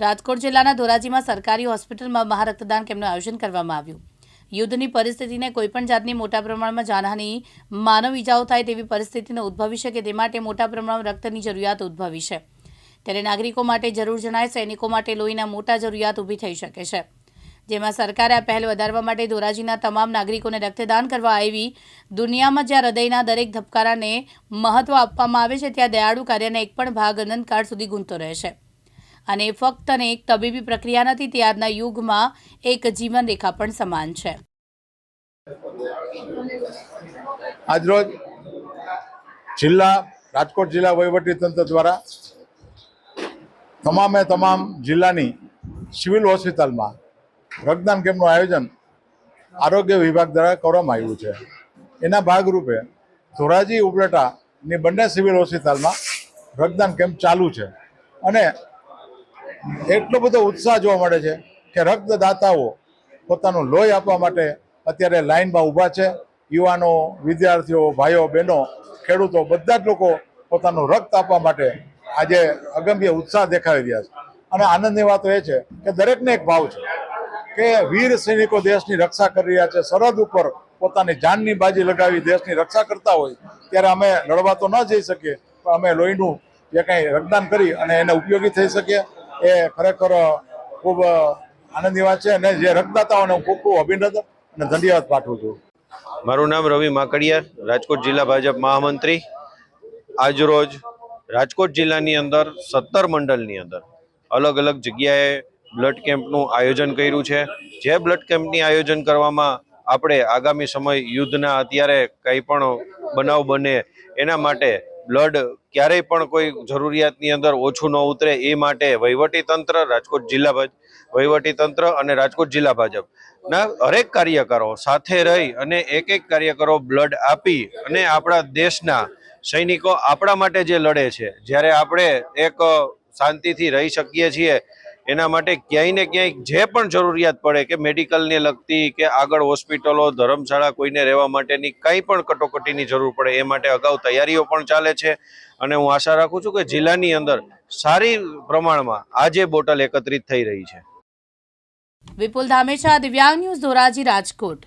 રાજકોટ જિલ્લાના ધોરાજીમાં સરકારી હોસ્પિટલમાં મહારક્તદાન કેમ્પનું આયોજન કરવામાં આવ્યું? યુદ્ધની પરિસ્થિતિને કોઈપણ જાતની મોટા પ્રમાણમાં જાનહાની, માનવ ઇજાઓ થાય તેવી પરિસ્થિતિને ઉદ્ભવી શકે તે માટે મોટા પ્રમાણમાં રક્તની જરૂરિયાત ઉદ્ભવી છે. ત્યારે નાગરિકો માટે જરૂર જણાય, સૈનિકો માટે લોહીના મોટા જરૂરિયાત ઊભી થઈ શકે છે. જેમાં સરકારે આ પહેલ વધારવા માટે ધોરાજીના તમામ નાગરિકોને રક્તદાન કરવા આવી દુનિયામાં જ્યાં હૃદયના દરેક ધબકારાને મહત્વ આપવામાં આવે છે, ત્યાં દયાળુ કાર્યના એક પણ ભાગ અનંતકાળ સુધી ગૂંતો રહે છે. અને ફક્ત અને એક તબીબી પ્રક્રિયા નથી તે આજના યુગમાં એક જીવન રેખા પણ સમાન છે. આજરોજ જિલ્લા, રાજકોટ જિલ્લા વહીવટી તંત્ર દ્વારા તમામે તમામ જિલ્લાની સિવિલ હોસ્પિટલમાં રક્તદાન કેમ્પનું આયોજન આરોગ્ય વિભાગ દ્વારા કરવામાં આવ્યું છે. એના ભાગરૂપે ધોરાજી ઉપલેટાની બંને સિવિલ હોસ્પિટલમાં રક્તદાન કેમ્પ ચાલુ છે અને એટલો બધો ઉત્સાહ જોવા મળે છે કે રક્તદાતાઓ પોતાનું લોહી આપવા માટે અત્યારે લાઈનમાં ઊભા છે. યુવાનો, વિદ્યાર્થીઓ, ભાઈઓ, બહેનો, ખેડૂતો, બધા જ લોકો પોતાનું રક્ત આપવા માટે આજે અગમ્ય ઉત્સાહ દેખાડી રહ્યા છે. અને આનંદની વાત એ છે કે દરેકને એક ભાવ છે કે વીર સૈનિકો દેશની રક્ષા કરી રહ્યા છે. સરહદ ઉપર પોતાની જાનની બાજી લગાવી દેશની રક્ષા કરતા હોય ત્યારે અમે લડવા તો ન જઈ શકીએ, પણ અમે લોહીનું જે કંઈ રક્તદાન કરી અને એને ઉપયોગી થઈ શકીએ. એ ખરેખર, ખૂબ આનંદની વાત છે અને જે રક્તદાતાઓને ખૂબ ખૂબ અભિનંદન અને ધન્યવાદ પાઠવું છું. મારું નામ રવિ માકડિયા, રાજકોટ જિલ્લા ભાજપ મહામંત્રી. આજરોજ રાજકોટ જિલ્લાની અંદર સત્તર મંડળની અંદર અલગ અલગ જગ્યાએ બ્લડ કેમ્પનું આયોજન કર્યું છે. જે બ્લડ કેમ્પની આયોજન કરવામાં આપણે આગામી સમય યુદ્ધના અત્યારે કંઈ પણ બનાવ બને એના માટે બ્લડ ક્યારેય પણ કોઈ જરૂરિયાતની અંદર ઓછું ન ઉતરે એ માટે વહીવટી તંત્ર, રાજકોટ જિલ્લા વહીવટી તંત્ર અને રાજકોટ જિલ્લા ભાજપના હરેક કાર્યકરો સાથે રહી અને એક એક કાર્યકરો બ્લડ આપી અને આપણા દેશના સૈનિકો આપણા માટે જે લડે છે. જ્યારે આપણે એક શાંતિથી રહી શકીએ છીએ એના માટે ક્યાંય ને ક્યાંય જે પણ જરૂરિયાત પડે કે મેડિકલને લગતી કે આગળ હોસ્પિટલો, ધર્મશાળા કોઈને રહેવા માટેની કંઈ પણ કટોકટીની જરૂર પડે એ માટે અગાઉ તૈયારીઓ પણ ચાલે છે. અને હું આશા રાખું છું કે જિલ્લાની અંદર સારી પ્રમાણમાં આજે બોટલ એકત્રિત થઈ રહી છે. વિપુલ ધામેચા, દિવ્યાંગ ન્યૂઝ ધોરાજી રાજકોટ.